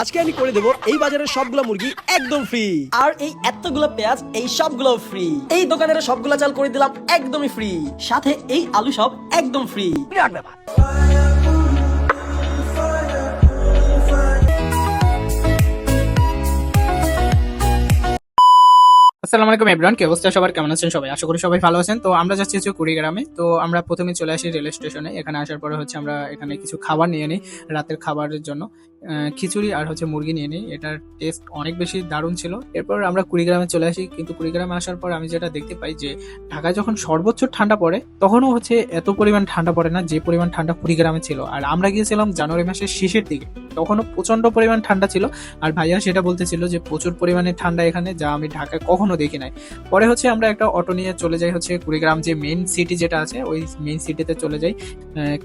আজকে আমি করে দেবো এই বাজারের সবগুলো মুরগি একদম ফ্রি আর এই এতগুলো পেঁয়াজ এই সবগুলো ফ্রি এই দোকানের সবগুলো চাল করে দিলাম একদমই ফ্রি সাথে এই আলু সব একদম ফ্রি বিরাট ব্যাপার। আসসালামু আলাইকুম এভরিওয়ান কি অবস্থা? সবার কেমন আছেন সবাই? আশা করি সবাই ভালো আছেন। তো আমরা যাচ্ছি হচ্ছে কুড়িগ্রামে। তো আমরা প্রথমে চলে আসি রেল স্টেশনে। এখানে আসার পরে হচ্ছে আমরা এখানে কিছু খাবার নিয়ে নিই রাতের খাবারের জন্য। খিচুড়ি আর হচ্ছে মুরগি নিয়ে নিই। এটার টেস্ট অনেক বেশি দারুণ ছিল। এরপর আমরা কুড়িগ্রামে চলে আসি, কিন্তু কুড়িগ্রামে আসার পর আমি যেটা দেখতে পাই যে, ঢাকায় যখন সর্বোচ্চ ঠান্ডা পড়ে, তখনও হচ্ছে এত পরিমাণ ঠান্ডা পড়ে না যে পরিমাণ ঠান্ডা কুড়িগ্রামে ছিল। আর আমরা গিয়েছিলাম জানুয়ারি মাসের শেষের দিকে, তখনও প্রচণ্ড পরিমাণ ঠান্ডা ছিল। আর ভাইয়া সেটা বলতেছিল যে, প্রচুর পরিমাণে ঠান্ডা এখানে যা আমি ঢাকায় কখনো দেখি নাই। পরে হচ্ছে আমরা একটা অটো নিয়ে চলে যাই হচ্ছে কুড়িগ্রাম যে মেইন সিটি যেটা আছে, ওই মেইন সিটিতে চলে যাই।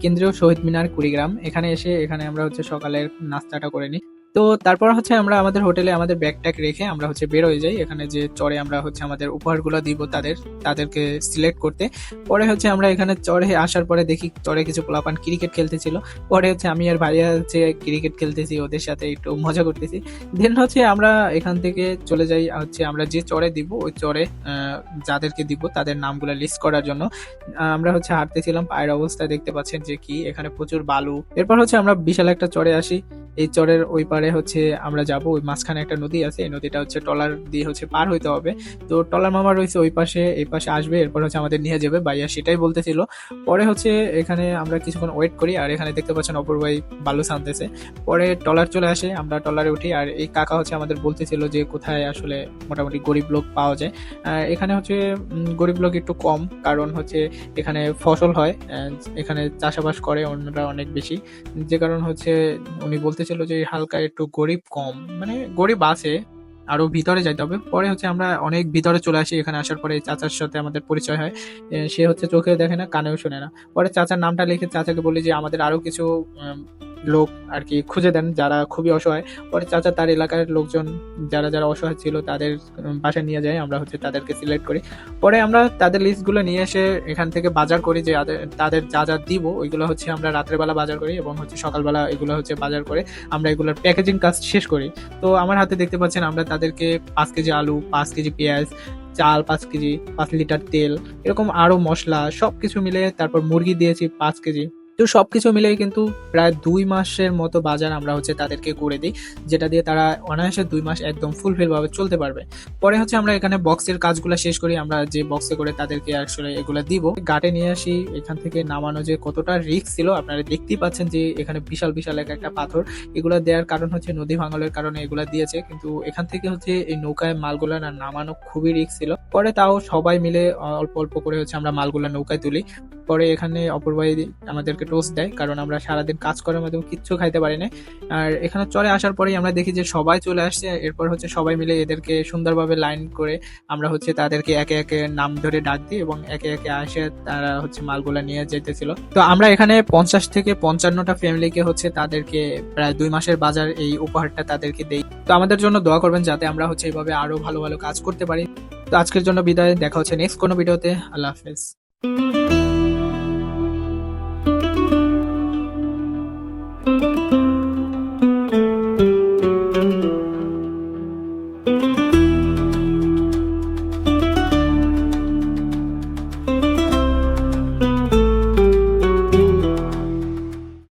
কেন্দ্রীয় শহীদ মিনার কুড়িগ্রাম। এখানে এসে এখানে আমরা হচ্ছে সকালের নাস্তাটা করে নিই। তো তারপর হচ্ছে আমরা আমাদের হোটেলে আমাদের ব্যাগ ট্যাগ রেখে আমরা হচ্ছে বের হয়ে যাই। এখানে যে চড়ে আমরা হচ্ছে আমাদের উপহারগুলো দিব তাদের তাদেরকে সিলেক্ট করতে। পরে হচ্ছে আমরা এখানে চড়ে আসার পরে দেখি চড়ে কিছু পোলাপান ক্রিকেট খেলতেছিল পরে হচ্ছে আমি আর ভাইয়া হচ্ছে ক্রিকেট খেলতেছি ওদের সাথে একটু মজা করতেছি। দেন হচ্ছে আমরা এখান থেকে চলে যাই হচ্ছে আমরা যে চড়ে দিব ওই আহ, যাদেরকে দিব তাদের নামগুলো লিস্ট করার জন্য। আমরা হচ্ছে হাঁটতেছিলাম পায়ের অবস্থা দেখতে পাচ্ছেন যে কি এখানে প্রচুর বালু। এরপর হচ্ছে আমরা বিশাল একটা চড়ে আসি। এই চরের ওই পারে হচ্ছে আমরা যাব, ওই মাঝখানে একটা নদী আছে, এই নদীটা হচ্ছে টলার দিয়ে হচ্ছে পার হইতে হবে। তো টলার মামা রয়েছে ওই পাশে, এই পাশে আসবে, এরপর হচ্ছে আমাদের নিয়ে যাবে, ভাইয়া সেটাই বলতেছিল। পরে হচ্ছে এখানে আমরা কিছুক্ষণ ওয়েট করি, আর এখানে দেখতে পাচ্ছেন অপর ভাই বালু ছানতেছে। পরে টলার চলে আসে, আমরা টলারে উঠি, আর এই কাকা হচ্ছে আমাদের বলতেছিল যে কোথায় আসলে মোটামুটি গরিব লোক পাওয়া যায়। এখানে হচ্ছে গরিব লোক একটু কম, কারণ হচ্ছে এখানে ফসল হয় এখানে চাষাবাস করে অন্যরা অনেক বেশি। যে কারণ হচ্ছে উনি বলতেছিল যে হালকা একটু গরিব কম মানে গরিব আছে, আরও ভিতরে যাইতে হবে। পরে হচ্ছে আমরা অনেক ভিতরে চলে আসি, এখানে আসার পরে চাচার সাথে আমাদের পরিচয় হয়। সে হচ্ছে চোখে দেখে না, কানেও শোনে না। পরে চাচার নামটা লিখে চাচাকে বলি যে আমাদের আরও কিছু লোক আর কি খুঁজে দেন যারা খুবই অসহায়। পরে চাচা তার এলাকার লোকজন যারা যারা অসহায় ছিল তাদের বাসায় নিয়ে যায়। আমরা হচ্ছে তাদেরকে সিলেক্ট করি। পরে আমরা তাদের লিস্টগুলো নিয়ে এসে এখান থেকে বাজার করি যে তাদের যা যা দিব ওইগুলো হচ্ছে আমরা রাত্রেবেলা বাজার করি এবং হচ্ছে সকালবেলা এগুলো হচ্ছে বাজার করে আমরা এগুলোর প্যাকেজিং কাজ শেষ করি। তো আমার হাতে দেখতে পাচ্ছেন আমরা তাদেরকে পাঁচ কেজি আলু, পাঁচ কেজি পেঁয়াজ, চাল, পাঁচ কেজি, পাঁচ লিটার তেল, এরকম আরও মশলা সব কিছু মিলে তারপর মুরগি দিয়েছি পাঁচ কেজি। তো সবকিছু মিলে কিন্তু প্রায় দুই মাসের মতো বাজার আমরা হচ্ছে তাদেরকে করে দিই, যেটা দিয়ে তারা অনায়াসে দুই মাস একদম ফুলফিল ভাবে চলতে পারবে। পরে হচ্ছে আমরা এখানে বক্সের কাজগুলো শেষ করি, আমরা যে বক্সে করে তাদেরকে আসলে এগুলো দিব। গাটে নিয়ে আসি, এখান থেকে নামানো যে কতটা রিস্ক ছিল, আপনারা দেখতেই পাচ্ছেন যে এখানে বিশাল বিশাল এক একটা পাথর। এগুলো দেওয়ার কারণ হচ্ছে নদী ভাঙলের কারণে এগুলা দিয়েছে, কিন্তু এখান থেকে হচ্ছে এই নৌকায় মালগুলা না, নামানো খুবই রিস্ক ছিল। পরে তাও সবাই মিলে অল্প অল্প করে হচ্ছে আমরা মালগুলা নৌকায় তুলি। পরে এখানে অপূর্বাই আমাদেরকে টোস্ট দেয়, কারণ আমরা সারাদিন কাজ করার মাধ্যমে কিচ্ছু খাইতে পারি না। আর এখানে চলে আসার পরেই আমরা দেখি যে সবাই চলে আসছে, এরপর হচ্ছে সবাই মিলে এদেরকে সুন্দরভাবে লাইন করে আমরা হচ্ছে তাদেরকে একে একে নাম ধরে ডাক দিই এবং একে একে আসে তারা হচ্ছে মালগুলা নিয়ে যেতেছিল তো আমরা এখানে পঞ্চাশ থেকে পঞ্চান্নটা ফ্যামিলিকে হচ্ছে তাদেরকে প্রায় দুই মাসের বাজার এই উপহারটা তাদেরকে দেই। তো আমাদের জন্য দোয়া করবেন যাতে আমরা হচ্ছে এইভাবে আরও ভালো ভালো কাজ করতে পারি। তো আজকের জন্য বিদায়, দেখা হচ্ছে নেক্সট কোনো ভিডিওতে আল্লাহ হাফেজ।